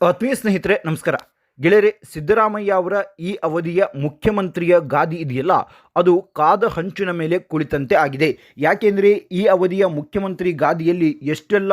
ಆತ್ಮೀಯ ಸ್ನೇಹಿತರೆ, ನಮಸ್ಕಾರ. ಗೆಳೆಯರೆ, ಸಿದ್ದರಾಮಯ್ಯ ಅವರ ಈ ಅವಧಿಯ ಮುಖ್ಯಮಂತ್ರಿಯ ಗಾದಿ ಇದೆಯಲ್ಲ? ಅದು ಕಾದ ಹಂಚಿನ ಮೇಲೆ ಕುಳಿತಂತೆ ಆಗಿದೆ. ಯಾಕೆಂದರೆ ಈ ಅವಧಿಯ ಮುಖ್ಯಮಂತ್ರಿ ಗಾದಿಯಲ್ಲಿ ಎಷ್ಟೆಲ್ಲ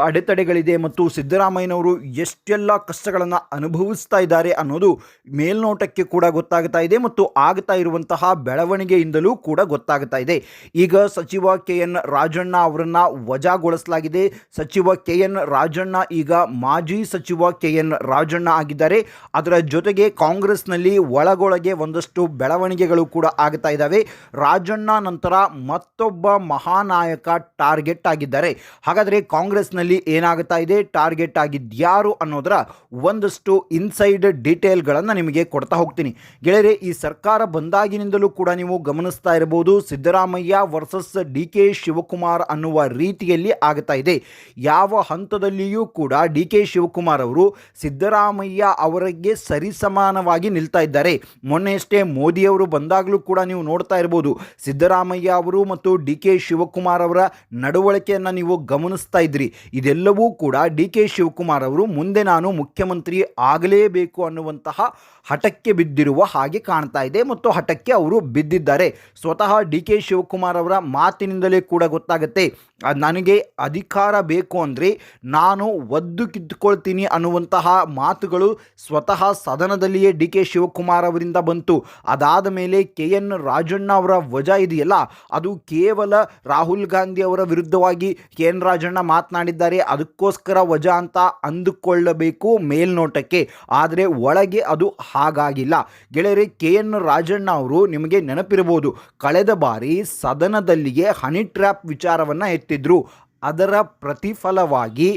ಅಡೆತಡೆಗಳಿದೆ ಮತ್ತು ಸಿದ್ದರಾಮಯ್ಯನವರು ಎಷ್ಟೆಲ್ಲ ಕಷ್ಟಗಳನ್ನು ಅನುಭವಿಸ್ತಾ ಇದ್ದಾರೆ ಅನ್ನೋದು ಮೇಲ್ನೋಟಕ್ಕೆ ಕೂಡ ಗೊತ್ತಾಗ್ತಾ ಇದೆ ಮತ್ತು ಆಗ್ತಾ ಇರುವಂತಹ ಬೆಳವಣಿಗೆಯಿಂದಲೂ ಕೂಡ ಗೊತ್ತಾಗ್ತಾ ಇದೆ. ಈಗ ಸಚಿವ ಕೆ ಎನ್ ರಾಜಣ್ಣ ಅವರನ್ನು ವಜಾಗೊಳಿಸಲಾಗಿದೆ. ಸಚಿವ ಕೆ ಎನ್ ರಾಜಣ್ಣ ಈಗ ಮಾಜಿ ಸಚಿವ ಕೆ ಎನ್ ರಾಜಣ್ಣ ಆಗಿದ್ದಾರೆ. ಅದರ ಜೊತೆಗೆ ಕಾಂಗ್ರೆಸ್ನಲ್ಲಿ ಒಳಗೊಳಗೆ ಒಂದಷ್ಟು ಬೆಳವಣಿಗೆಗಳು ಕೂಡ ಆಗ್ತಾ ಇದ್ದಾವೆ. ರಾಜಣ್ಣ ನಂತರ ಮತ್ತೊಬ್ಬ ಮಹಾನಾಯಕ ಟಾರ್ಗೆಟ್ ಆಗಿದ್ದಾರೆ. ಹಾಗಾದರೆ ಕಾಂಗ್ರೆಸ್ನಲ್ಲಿ ಏನಾಗ್ತಾ ಇದೆ? ಟಾರ್ಗೆಟ್ ಆಗಿದ್ಯಾರು ಅನ್ನೋದರ ಒಂದಷ್ಟು ಇನ್ಸೈಡ್ ಡೀಟೇಲ್ಗಳನ್ನು ನಿಮಗೆ ಕೊಡ್ತಾ ಹೋಗ್ತೀನಿ. ಗೆಳೆಯರೆ, ಈ ಸರ್ಕಾರ ಬಂದಾಗಿನಿಂದಲೂ ಕೂಡ ನೀವು ಗಮನಿಸ್ತಾ ಇರಬಹುದು, Siddaramaiah versus D K Shivakumar ಅನ್ನುವ ರೀತಿಯಲ್ಲಿ ಆಗ್ತಾ ಇದೆ. ಯಾವ ಹಂತದಲ್ಲಿಯೂ ಕೂಡ ಡಿ ಕೆ ಶಿವಕುಮಾರ್ ಅವರು ಸಿದ್ದರಾಮಯ್ಯ ಅವರಿಗೆ ಸರಿಸಮಾನವಾಗಿ ನಿಲ್ತಾ ಇದ್ದಾರೆ. ಮೊನ್ನೆಯಷ್ಟೇ ಮೋದಿಯವರು ಬಂದಾಗಲೂ ಕೂಡ ನೀವು ನೋಡ್ತಾ ಇರ್ಬೋದು ಸಿದ್ದರಾಮಯ್ಯ ಅವರು ಮತ್ತು ಡಿ ಕೆ ಶಿವಕುಮಾರ್ ಅವರ ನಡವಳಿಕೆಯನ್ನು ನೀವು ಗಮನಿಸ್ತಾ ಇದ್ರಿ. ಇದೆಲ್ಲವೂ ಕೂಡ ಡಿ ಕೆ ಶಿವಕುಮಾರ್ ಅವರು ಮುಂದೆ ನಾನು ಮುಖ್ಯಮಂತ್ರಿ ಆಗಲೇಬೇಕು ಅನ್ನುವಂತಹ ಹಠಕ್ಕೆ ಬಿದ್ದಿರುವ ಹಾಗೆ ಕಾಣ್ತಾ ಇದೆ ಮತ್ತು ಹಠಕ್ಕೆ ಅವರು ಬಿದ್ದಿದ್ದಾರೆ. ಸ್ವತಃ ಡಿ ಕೆ ಶಿವಕುಮಾರ್ ಅವರ ಮಾತಿನಿಂದಲೇ ಕೂಡ ಗೊತ್ತಾಗುತ್ತೆ. ನನಗೆ ಅಧಿಕಾರ ಬೇಕು ಅಂದರೆ ನಾನು ಒದ್ದು ಕಿತ್ತುಕೊಳ್ತೀನಿ ಅನ್ನುವಂತಹ ಮಾತುಗಳು ಸ್ವತಃ ಸದನದಲ್ಲಿಯೇ ಡಿ ಕೆ ಶಿವಕುಮಾರ್ ಅವರಿಂದ ಬಂತು. ಅದಾದ ಮೇಲೆ ಕೆ ಎನ್ ರಾಜಣ್ಣ ಅವರ ವಜಾ ಇದೆಯಲ್ಲ, ಅದು ಕೇವಲ ರಾಹುಲ್ ಗಾಂಧಿ ಅವರ ವಿರುದ್ಧವಾಗಿ ಕೆ ಎನ್ ರಾಜಣ್ಣ ಮಾತನಾಡಿದ್ದಾರೆ ಅದಕ್ಕೋಸ್ಕರ ವಜಾ ಅಂತ ಅಂದುಕೊಳ್ಳಬೇಕು ಮೇಲ್ನೋಟಕ್ಕೆ. ಆದರೆ ಒಳಗೆ ಅದು ಹಾಗಾಗಿಲ್ಲ. ಗೆಳೆಯರೆ, ಕೆ. ಎನ್. ರಾಜಣ್ಣ ಅವರು ನಿಮಗೆ ನೆನಪಿರಬಹುದು, ಕಳೆದ ಬಾರಿ ಸದನದಲ್ಲಿಯೇ ಹನಿ ಟ್ರ್ಯಾಪ್ ವಿಚಾರವನ್ನು ಎತ್ತಿದ್ರು. ಅದರ ಪ್ರತಿಫಲವಾಗಿ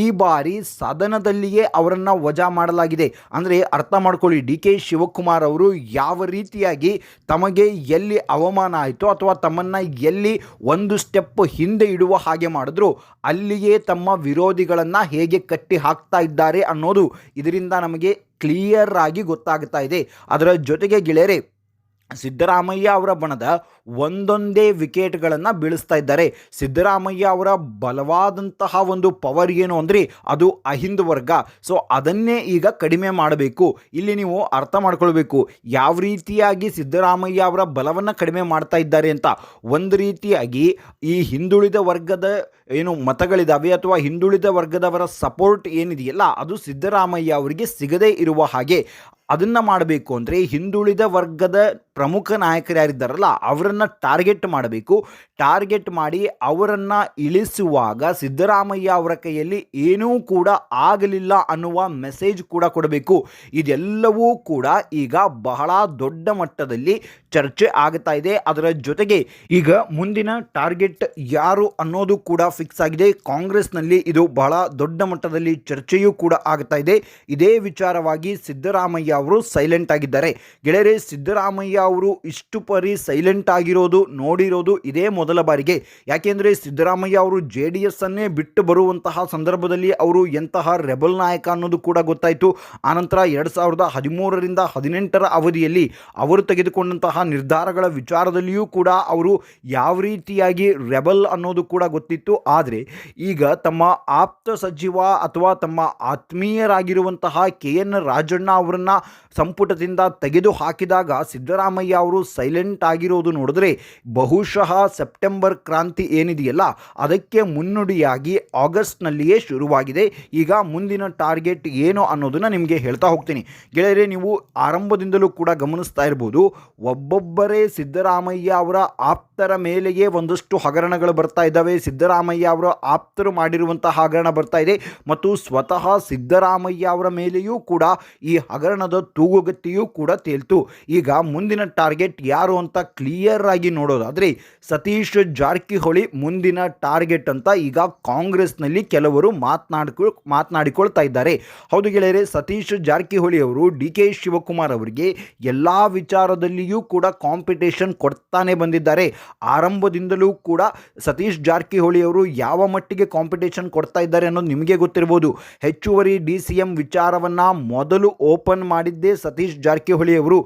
ಈ ಬಾರಿ ಸದನದಲ್ಲಿಯೇ ಅವರನ್ನು ವಜಾ ಮಾಡಲಾಗಿದೆ. ಅಂದರೆ ಅರ್ಥ ಮಾಡ್ಕೊಳ್ಳಿ, ಡಿ ಕೆ ಶಿವಕುಮಾರ್ ಅವರು ಯಾವ ರೀತಿಯಾಗಿ ತಮಗೆ ಎಲ್ಲಿ ಅವಮಾನ ಆಯಿತು ಅಥವಾ ತಮ್ಮನ್ನು ಎಲ್ಲಿ ಒಂದು ಸ್ಟೆಪ್ ಹಿಂದೆ ಇಡುವ ಹಾಗೆ ಮಾಡಿದ್ರು, ಅಲ್ಲಿಯೇ ತಮ್ಮ ವಿರೋಧಿಗಳನ್ನು ಹೇಗೆ ಕಟ್ಟಿ ಹಾಕ್ತಾ ಇದ್ದಾರೆ ಅನ್ನೋದು ಇದರಿಂದ ನಮಗೆ ಕ್ಲಿಯರ್ ಆಗಿ ಗೊತ್ತಾಗ್ತಾ ಇದೆ. ಅದರ ಜೊತೆಗೆ ಗೆಳೆಯರೆ, ಸಿದ್ದರಾಮಯ್ಯ ಅವರ ಬಣದ ಒಂದೊಂದೇ ವಿಕೆಟ್ಗಳನ್ನು ಬೀಳಿಸ್ತಾ ಇದ್ದಾರೆ. ಸಿದ್ದರಾಮಯ್ಯ ಅವರ ಬಲವಾದಂತಹ ಒಂದು ಪವರ್ ಏನು ಅಂದರೆ ಅದು ಅಹಿಂದ ವರ್ಗ. ಸೊ ಅದನ್ನೇ ಈಗ ಕಡಿಮೆ ಮಾಡಬೇಕು. ಇಲ್ಲಿ ನೀವು ಅರ್ಥ ಮಾಡ್ಕೊಳ್ಬೇಕು. ಯಾವ ರೀತಿಯಾಗಿ ಸಿದ್ದರಾಮಯ್ಯ ಅವರ ಬಲವನ್ನು ಕಡಿಮೆ ಮಾಡ್ತಾ ಇದ್ದಾರೆ ಅಂತ. ಒಂದು ರೀತಿಯಾಗಿ ಈ ಹಿಂದುಳಿದ ವರ್ಗದ ಏನು ಮತಗಳಿದ್ದಾವೆ ಅಥವಾ ಹಿಂದುಳಿದ ವರ್ಗದವರ ಸಪೋರ್ಟ್ ಏನಿದೆಯಲ್ಲ, ಅದು ಸಿದ್ದರಾಮಯ್ಯ ಅವರಿಗೆ ಸಿಗದೇ ಇರುವ ಹಾಗೆ. ಅದನ್ನು ಮಾಡಬೇಕು ಅಂದರೆ ಹಿಂದುಳಿದ ವರ್ಗದ ಪ್ರಮುಖ ನಾಯಕರು ಯಾರಿದ್ದಾರಲ್ಲ ಅವರನ್ನು ಟಾರ್ಗೆಟ್ ಮಾಡಬೇಕು. ಟಾರ್ಗೆಟ್ ಮಾಡಿ ಅವರನ್ನು ಇಳಿಸುವಾಗ ಸಿದ್ದರಾಮಯ್ಯ ಅವರ ಕೈಯಲ್ಲಿ ಏನೂ ಕೂಡ ಆಗಲಿಲ್ಲ ಅನ್ನುವ ಮೆಸೇಜ್ ಕೂಡ ಕೊಡಬೇಕು. ಇದೆಲ್ಲವೂ ಕೂಡ ಈಗ ಬಹಳ ದೊಡ್ಡ ಮಟ್ಟದಲ್ಲಿ ಚರ್ಚೆ ಆಗ್ತಾ ಇದೆ. ಅದರ ಜೊತೆಗೆ ಈಗ ಮುಂದಿನ ಟಾರ್ಗೆಟ್ ಯಾರು ಅನ್ನೋದು ಕೂಡ ಫಿಕ್ಸ್ ಆಗಿದೆ. ಕಾಂಗ್ರೆಸ್ನಲ್ಲಿ ಇದು ಬಹಳ ದೊಡ್ಡ ಮಟ್ಟದಲ್ಲಿ ಚರ್ಚೆಯೂ ಕೂಡ ಆಗ್ತಾ ಇದೆ. ಇದೇ ವಿಚಾರವಾಗಿ ಸಿದ್ದರಾಮಯ್ಯ ಅವರು ಸೈಲೆಂಟ್ ಆಗಿದ್ದಾರೆ. ಗೆಳೆಯರೆ, ಸಿದ್ದರಾಮಯ್ಯ ಅವರು ಇಷ್ಟು ಪರಿ ಸೈಲೆಂಟ್ ಆಗಿರೋದು, ನೋಡಿರೋದು ಇದೇ ಮೊದಲ ಬಾರಿಗೆ. ಯಾಕೆಂದರೆ ಸಿದ್ದರಾಮಯ್ಯ ಅವರು ಜೆ ಡಿ ಬಿಟ್ಟು ಬರುವಂತಹ ಸಂದರ್ಭದಲ್ಲಿ ಅವರು ಎಂತಹ ರೆಬಲ್ ನಾಯಕ ಅನ್ನೋದು ಕೂಡ ಗೊತ್ತಾಯಿತು. ಆನಂತರ ಎರಡು ಸಾವಿರದ ಹದಿಮೂರರಿಂದ ಹದಿನೆಂಟರ ಅವಧಿಯಲ್ಲಿ ಅವರು ತೆಗೆದುಕೊಂಡಂತಹ ನಿರ್ಧಾರಗಳ ವಿಚಾರದಲ್ಲಿಯೂ ಕೂಡ ಅವರು ಯಾವ ರೀತಿಯಾಗಿ ರೆಬಲ್ ಅನ್ನೋದು ಕೂಡ ಗೊತ್ತಿತ್ತು. ಆದರೆ ಈಗ ತಮ್ಮ ಆಪ್ತ ಸಚಿವ ಅಥವಾ ತಮ್ಮ ಆತ್ಮೀಯರಾಗಿರುವಂತಹ ಕೆ ಎನ್ ರಾಜಣ್ಣ ಅವರನ್ನು ಸಂಪುಟದಿಂದ ತೆಗೆದು ಹಾಕಿದಾಗ ಸಿದ್ದರಾಮಯ್ಯ ಅವರು ಸೈಲೆಂಟ್ ಆಗಿರೋದು ನೋಡಿದ್ರೆ ಬಹುಶಃ ಸೆಪ್ಟೆಂಬರ್ ಕ್ರಾಂತಿ ಏನಿದೆಯಲ್ಲ, ಅದಕ್ಕೆ ಮುನ್ನುಡಿಯಾಗಿ ಆಗಸ್ಟ್ನಲ್ಲಿಯೇ ಶುರುವಾಗಿದೆ. ಈಗ ಮುಂದಿನ ಟಾರ್ಗೆಟ್ ಏನು ಅನ್ನೋದನ್ನು ನಿಮಗೆ ಹೇಳ್ತಾ ಹೋಗ್ತೀನಿ. ಗೆಳೆಯರೆ, ನೀವು ಆರಂಭದಿಂದಲೂ ಕೂಡ ಗಮನಿಸ್ತಾ ಇರ್ಬೋದು, ಒಬ್ಬೊಬ್ಬರೇ ಸಿದ್ದರಾಮಯ್ಯ ಅವರ ಆಪ್ತರ ಮೇಲೆಯೇ ಒಂದಷ್ಟು ಹಗರಣಗಳು ಬರ್ತಾ ಇದ್ದಾವೆ. ಸಿದ್ದರಾಮಯ್ಯ ಅವರ ಆಪ್ತರು ಮಾಡಿರುವಂತಹ ಹಗರಣ ಬರ್ತಾ ಇದೆ. ಮತ್ತು ಸ್ವತಃ ಸಿದ್ದರಾಮಯ್ಯ ಅವರ ಮೇಲೆಯೂ ಕೂಡ ಈ ಹಗರಣದ ತೂಗುಗತ್ತಿಯೂ ಕೂಡ ತೇಲ್ತು. ಈಗ ಮುಂದಿನ ಟಾರ್ಗೆಟ್ ಯಾರು ಅಂತ ಕ್ಲಿಯರ್ ಆಗಿ ನೋಡೋದಾದರೆ ಸತೀಶ್ ಜಾರಕಿಹೊಳಿ ಮುಂದಿನ ಟಾರ್ಗೆಟ್ ಅಂತ ಈಗ ಕಾಂಗ್ರೆಸ್ನಲ್ಲಿ ಕೆಲವರು ಮಾತನಾಡ್ಕೊ, ಮಾತನಾಡಿಕೊಳ್ತಾ ಇದ್ದಾರೆ. ಹೌದು ಗೆಳೆಯರೆ, ಸತೀಶ್ ಜಾರಕಿಹೊಳಿ ಅವರು ಡಿ ಕೆ ಶಿವಕುಮಾರ್ ಅವರಿಗೆ ಎಲ್ಲ ವಿಚಾರದಲ್ಲಿಯೂ ಕೂಡ ಕಾಂಪಿಟೇಷನ್ ಕೊಡ್ತಾನೆ ಬಂದಿದ್ದಾರೆ. ಆರಂಭದಿಂದಲೂ ಕೂಡ ಸತೀಶ್ ಜಾರಕಿಹೊಳಿ ಅವರು ಯಾವ ಮಟ್ಟಿಗೆ ಕಾಂಪಿಟೇಷನ್ ಕೊಡ್ತಾ ಇದ್ದಾರೆ ಅನ್ನೋದು ನಿಮಗೆ ಗೊತ್ತಿರ್ಬೋದು. ಹೆಚ್ಚುವರಿ ಡಿ ಸಿ ಎಂ ವಿಚಾರವನ್ನು ಮೊದಲು ಓಪನ್ ಮಾಡಿದ್ದೇ ಸತೀಶ್ ಜಾರಕಿಹೊಳಿ ಅವರು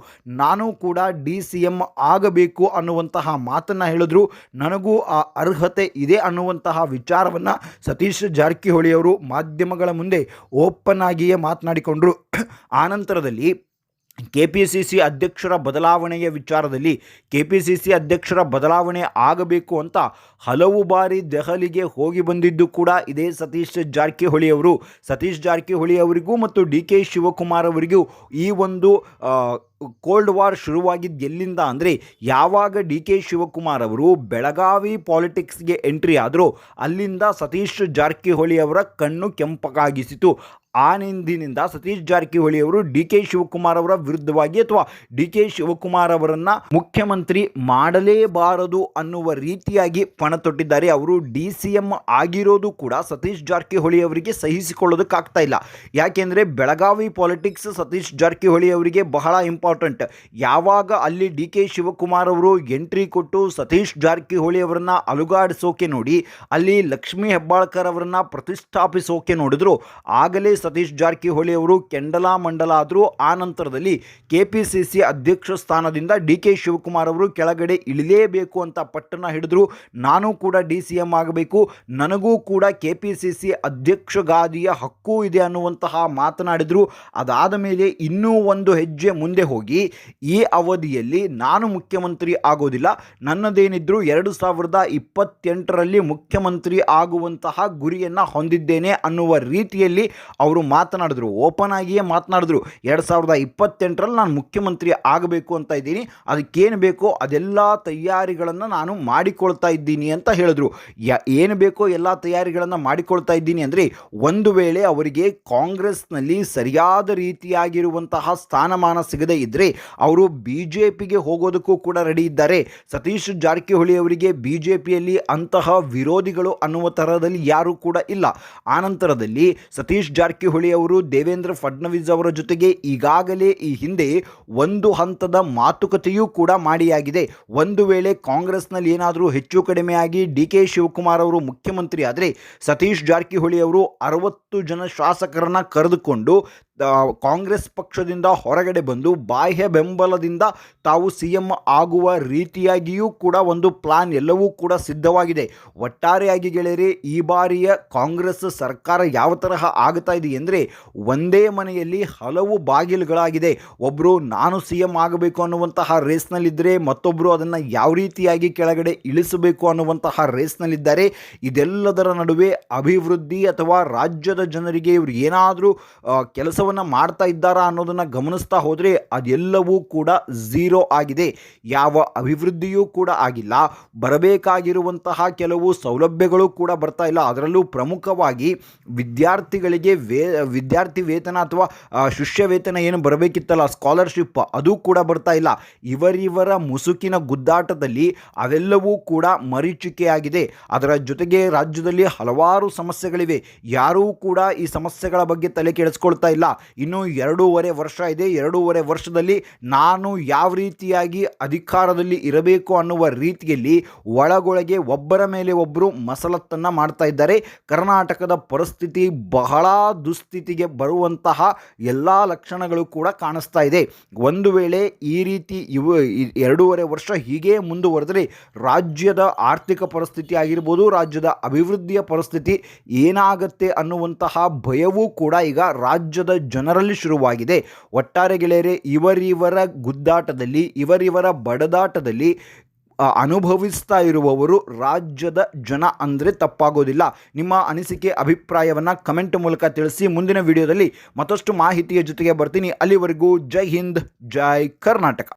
ನಾನು ಕೂಡ ಡಿ ಸಿ ಎಂ ಆಗಬೇಕು ಅನ್ನುವಂತಹ ಮಾತನ್ನು ಹೇಳಿದ್ರು. ನನಗೂ ಆ ಅರ್ಹತೆ ಇದೆ ಅನ್ನುವಂತಹ ವಿಚಾರವನ್ನು ಸತೀಶ್ ಜಾರಕಿಹೊಳಿ ಅವರು ಮಾಧ್ಯಮಗಳ ಮುಂದೆ ಓಪನ್ ಆಗಿಯೇ ಮಾತನಾಡಿಕೊಂಡ್ರು. ಆನಂತರದಲ್ಲಿ ಕೆ ಪಿ ಸಿ ಸಿ ಅಧ್ಯಕ್ಷರ ಬದಲಾವಣೆಯ ವಿಚಾರದಲ್ಲಿ ಕೆ ಪಿ ಸಿ ಸಿ ಅಧ್ಯಕ್ಷರ ಬದಲಾವಣೆ ಆಗಬೇಕು ಅಂತ ಹಲವು ಬಾರಿ ದೆಹಲಿಗೆ ಹೋಗಿ ಬಂದಿದ್ದು ಕೂಡ ಇದೇ ಸತೀಶ್ ಜಾರಕಿಹೊಳಿ ಅವರು. ಸತೀಶ್ ಜಾರಕಿಹೊಳಿ ಅವರಿಗೂ ಮತ್ತು ಡಿ ಕೆ ಶಿವಕುಮಾರ್ ಅವರಿಗೂ ಈ ಒಂದು ಕೋಲ್ಡ್ ವಾರ್ ಶುರುವಾಗಿದ್ದು ಎಲ್ಲಿಂದ ಅಂದರೆ ಯಾವಾಗ ಡಿ ಕೆ ಶಿವಕುಮಾರ್ ಅವರು ಬೆಳಗಾವಿ ಪಾಲಿಟಿಕ್ಸ್ಗೆ ಎಂಟ್ರಿ ಆದರೂ ಅಲ್ಲಿಂದ ಸತೀಶ್ ಜಾರಕಿಹೊಳಿ ಅವರ ಕಣ್ಣು ಕೆಂಪಗಾಗಿಸಿತು. ಆನಿಂದಿನಿಂದ ಸತೀಶ್ ಜಾರಕಿಹೊಳಿ ಅವರು ಡಿ ಕೆ ಶಿವಕುಮಾರ್ ಅವರ ವಿರುದ್ಧವಾಗಿ ಅಥವಾ ಡಿ ಕೆ ಶಿವಕುಮಾರ್ ಅವರನ್ನು ಮುಖ್ಯಮಂತ್ರಿ ಮಾಡಲೇಬಾರದು ಅನ್ನುವ ರೀತಿಯಾಗಿ ಪಣ ತೊಟ್ಟಿದ್ದಾರೆ. ಅವರು ಡಿ ಸಿ ಎಂ ಆಗಿರೋದು ಕೂಡ ಸತೀಶ್ ಜಾರಕಿಹೊಳಿ ಅವರಿಗೆ ಸಹಿಸಿಕೊಳ್ಳೋದಕ್ಕಾಗ್ತಾ ಇಲ್ಲ. ಯಾಕೆಂದರೆ ಬೆಳಗಾವಿ ಪಾಲಿಟಿಕ್ಸ್ ಸತೀಶ್ ಜಾರಕಿಹೊಳಿ ಅವರಿಗೆ ಬಹಳ ಇಂಪಾರ್ಟೆಂಟ್ ಯಾವಾಗ ಅಲ್ಲಿ ಡಿ ಕೆ ಶಿವಕುಮಾರ್ ಅವರು ಎಂಟ್ರಿ ಕೊಟ್ಟು ಸತೀಶ್ ಜಾರಕಿಹೊಳಿ ಅವರನ್ನ ಅಲುಗಾಡಿಸೋಕೆ ನೋಡಿ, ಅಲ್ಲಿ ಲಕ್ಷ್ಮೀ ಹೆಬ್ಬಾಳ್ಕರ್ ಅವರನ್ನು ಪ್ರತಿಷ್ಠಾಪಿಸೋಕೆ ನೋಡಿದ್ರು. ಆಗಲೇ ಸತೀಶ್ ಜಾರಕಿಹೊಳಿ ಅವರು ಕೆಂಡಲ ಮಂಡಲ ಆದರೂ ಆ ನಂತರದಲ್ಲಿ ಕೆ ಪಿ ಸಿ ಸಿ ಅಧ್ಯಕ್ಷ ಸ್ಥಾನದಿಂದ ಡಿ ಕೆ ಶಿವಕುಮಾರ್ ಅವರು ಕೆಳಗಡೆ ಇಳಿಲೇಬೇಕು ಅಂತ ಪಟ್ಟಣ ಹಿಡಿದ್ರು. ನಾನು ಕೂಡ ಡಿ ಸಿ ಎಂ ಆಗಬೇಕು. ನನಗೂ ಕೂಡ ಕೆ ಪಿ ಸಿ ಸಿ ಅಧ್ಯಕ್ಷ ಗಾದಿಯ ಹಕ್ಕು ಇದೆ ಅನ್ನುವಂತಹ ಮಾತನಾಡಿದರು. ಅದಾದ ಮೇಲೆ ಇನ್ನೂ ಒಂದು ಹೆಜ್ಜೆ ಮುಂದೆ ಹೋಗಿ ಈ ಅವಧಿಯಲ್ಲಿ ನಾನು ಮುಖ್ಯಮಂತ್ರಿ ಆಗೋದಿಲ್ಲ. ನನ್ನದೇನಿದ್ರು ಎರಡು ಸಾವಿರದ ಇಪ್ಪತ್ತೆಂಟರಲ್ಲಿ ಮುಖ್ಯಮಂತ್ರಿ ಆಗುವಂತಹ ಗುರಿಯನ್ನು ಹೊಂದಿದ್ದೇನೆ ಅನ್ನುವ ರೀತಿಯಲ್ಲಿ ಅವರು ಮಾತನಾಡಿದ್ರು. ಓಪನ್ ಆಗಿಯೇ ಮಾತನಾಡಿದ್ರು. ಎರಡು ಸಾವಿರದ ಇಪ್ಪತ್ತೆಂಟರಲ್ಲಿ ನಾನು ಮುಖ್ಯಮಂತ್ರಿ ಆಗಬೇಕು ಅಂತ ಇದ್ದೀನಿ. ಅದಕ್ಕೇನು ಬೇಕೋ ಅದೆಲ್ಲ ತಯಾರಿಗಳನ್ನು ನಾನು ಮಾಡಿಕೊಳ್ತಾ ಇದ್ದೀನಿ ಅಂತ ಹೇಳಿದ್ರು. ಯ, ಏನು ಬೇಕೋ ಎಲ್ಲ ತಯಾರಿಗಳನ್ನು ಮಾಡಿಕೊಳ್ತಾ ಇದ್ದೀನಿ ಅಂದರೆ ಒಂದು ವೇಳೆ ಅವರಿಗೆ ಕಾಂಗ್ರೆಸ್ನಲ್ಲಿ ಸರಿಯಾದ ರೀತಿಯಾಗಿರುವಂತಹ ಸ್ಥಾನಮಾನ ಸಿಗದೇ ಇದ್ದರೆ ಅವರು ಬಿ ಜೆ ಪಿಗೆ ಹೋಗೋದಕ್ಕೂ ಕೂಡ ರೆಡಿ ಇದ್ದಾರೆ. ಸತೀಶ್ ಜಾರಕಿಹೊಳಿ ಅವರಿಗೆ ಬಿ ಜೆ ಪಿಯಲ್ಲಿ ಅಂತಹ ವಿರೋಧಿಗಳು ಅನ್ನುವ ಥರದಲ್ಲಿ ಯಾರೂ ಕೂಡ ಇಲ್ಲ. ಆನಂತರದಲ್ಲಿ ಸತೀಶ್ ಜಾರಕಿಹೊಳಿ ಅವರು ದೇವೇಂದ್ರ ಫಡ್ನವೀಸ್ ಅವರ ಜೊತೆಗೆ ಈಗಾಗಲೇ ಈ ಹಿಂದೆ ಒಂದು ಹಂತದ ಮಾತುಕತೆಯೂ ಕೂಡ ಮಾಡಿಯಾಗಿದೆ. ಒಂದು ವೇಳೆ ಕಾಂಗ್ರೆಸ್ನಲ್ಲಿ ಏನಾದರೂ ಹೆಚ್ಚು ಕಡಿಮೆಯಾಗಿ ಡಿ ಕೆ ಶಿವಕುಮಾರ್ ಅವರು ಮುಖ್ಯಮಂತ್ರಿ ಆದರೆ ಸತೀಶ್ ಜಾರಕಿಹೊಳಿ ಅವರು ಅರವತ್ತು ಜನ ಶಾಸಕರನ್ನ ಕರೆದುಕೊಂಡು ಕಾಂಗ್ರೆಸ್ ಪಕ್ಷದಿಂದ ಹೊರಗಡೆ ಬಂದು ಬಾಹ್ಯ ಬೆಂಬಲದಿಂದ ತಾವು ಸಿ ಎಂ ಆಗುವ ರೀತಿಯಾಗಿಯೂ ಕೂಡ ಒಂದು ಪ್ಲಾನ್ ಎಲ್ಲವೂ ಕೂಡ ಸಿದ್ಧವಾಗಿದೆ. ಒಟ್ಟಾರೆಯಾಗಿ ಗೆಳೆಯರೆ, ಈ ಬಾರಿಯ ಕಾಂಗ್ರೆಸ್ ಸರ್ಕಾರ ಯಾವ ತರಹ ಆಗ್ತಾ ಇದೆ ಅಂದರೆ ಒಂದೇ ಮನೆಯಲ್ಲಿ ಹಲವು ಬಾಗಿಲುಗಳಾಗಿದೆ. ಒಬ್ಬರು ನಾನು ಸಿ ಎಂ ಆಗಬೇಕು ಅನ್ನುವಂತಹ ರೇಸ್ನಲ್ಲಿದ್ದರೆ ಮತ್ತೊಬ್ಬರು ಅದನ್ನು ಯಾವ ರೀತಿಯಾಗಿ ಕೆಳಗಡೆ ಇಳಿಸಬೇಕು ಅನ್ನುವಂತಹ ರೇಸ್ನಲ್ಲಿದ್ದಾರೆ. ಇದೆಲ್ಲದರ ನಡುವೆ ಅಭಿವೃದ್ಧಿ ಅಥವಾ ರಾಜ್ಯದ ಜನರಿಗೆ ಇವರು ಏನಾದರೂ ಕೆಲಸವನ್ನು ಮಾಡ್ತಾ ಇದ್ದಾರಾ ಅನ್ನೋದನ್ನು ಗಮನಿಸ್ತಾ ಹೋದರೆ ಅದೆಲ್ಲವೂ ಕೂಡ ಝೀರೋ ಆಗಿದೆ. ಯಾವ ಅಭಿವೃದ್ಧಿಯೂ ಕೂಡ ಆಗಿಲ್ಲ. ಬರಬೇಕಾಗಿರುವಂತಹ ಕೆಲವು ಸೌಲಭ್ಯಗಳು ಕೂಡ ಬರ್ತಾ ಇಲ್ಲ. ಅದರಲ್ಲೂ ಪ್ರಮುಖವಾಗಿ ವಿದ್ಯಾರ್ಥಿಗಳಿಗೆ ವೇ, ವಿದ್ಯಾರ್ಥಿ ವೇತನ ಅಥವಾ ಶಿಷ್ಯ ವೇತನ ಏನು ಬರಬೇಕಿತ್ತಲ್ಲ, ಸ್ಕಾಲರ್ಶಿಪ್ ಅದು ಕೂಡ ಬರ್ತಾ ಇಲ್ಲ. ಇವರಿವರ ಮುಸುಕಿನ ಗುದ್ದಾಟದಲ್ಲಿ ಅವೆಲ್ಲವೂ ಕೂಡ ಮರೀಚಿಕೆಯಾಗಿದೆ. ಅದರ ಜೊತೆಗೆ ರಾಜ್ಯದಲ್ಲಿ ಹಲವಾರು ಸಮಸ್ಯೆಗಳಿವೆ. ಯಾರೂ ಕೂಡ ಈ ಸಮಸ್ಯೆಗಳ ಬಗ್ಗೆ ತಲೆ ಕೆಡಿಸ್ಕೊಳ್ತಾ ಇಲ್ಲ. ಇನ್ನು ಎರಡೂವರೆ ವರ್ಷ ಇದೆ. ಎರಡೂವರೆ ವರ್ಷದಲ್ಲಿ ನಾನು ಯಾವ ರೀತಿಯಾಗಿ ಅಧಿಕಾರದಲ್ಲಿ ಇರಬೇಕು ಅನ್ನುವ ರೀತಿಯಲ್ಲಿ ಒಳಗೊಳಗೆ ಒಬ್ಬರ ಮೇಲೆ ಒಬ್ಬರು ಮಸಲತ್ತನ್ನು ಮಾಡ್ತಾ ಇದ್ದಾರೆ. ಕರ್ನಾಟಕದ ಪರಿಸ್ಥಿತಿ ಬಹಳ ದುಸ್ಥಿತಿಗೆ ಬರುವಂತಹ ಎಲ್ಲ ಲಕ್ಷಣಗಳು ಕೂಡ ಕಾಣಿಸ್ತಾ ಇದೆ. ಒಂದು ವೇಳೆ ಈ ರೀತಿ ಇವು ಎರಡೂವರೆ ವರ್ಷ ಹೀಗೆ ಮುಂದುವರೆದರೆ ರಾಜ್ಯದ ಆರ್ಥಿಕ ಪರಿಸ್ಥಿತಿ ಆಗಿರ್ಬೋದು, ರಾಜ್ಯದ ಅಭಿವೃದ್ಧಿಯ ಪರಿಸ್ಥಿತಿ ಏನಾಗುತ್ತೆ ಅನ್ನುವಂತಹ ಭಯವೂ ಕೂಡ ಈಗ ರಾಜ್ಯದ ಜನರಲ್ಲಿ ಶುರುವಾಗಿದೆ. ಒಟ್ಟಾರೆ ಗೆಳೆಯರೆ, ಇವರಿವರ ಗುದ್ದಾಟದಲ್ಲಿ, ಇವರಿವರ ಬಡದಾಟದಲ್ಲಿ ಅನುಭವಿಸ್ತಾ ಇರುವವರು ರಾಜ್ಯದ ಜನ ಅಂದರೆ ತಪ್ಪಾಗೋದಿಲ್ಲ. ನಿಮ್ಮ ಅನಿಸಿಕೆ, ಅಭಿಪ್ರಾಯವನ್ನು ಕಮೆಂಟ್ ಮೂಲಕ ತಿಳಿಸಿ. ಮುಂದಿನ ವಿಡಿಯೋದಲ್ಲಿ ಮತ್ತಷ್ಟು ಮಾಹಿತಿಯ ಜೊತೆಗೆ ಬರ್ತೀನಿ. ಅಲ್ಲಿವರೆಗೂ ಜೈ ಹಿಂದ್, ಜೈ ಕರ್ನಾಟಕ.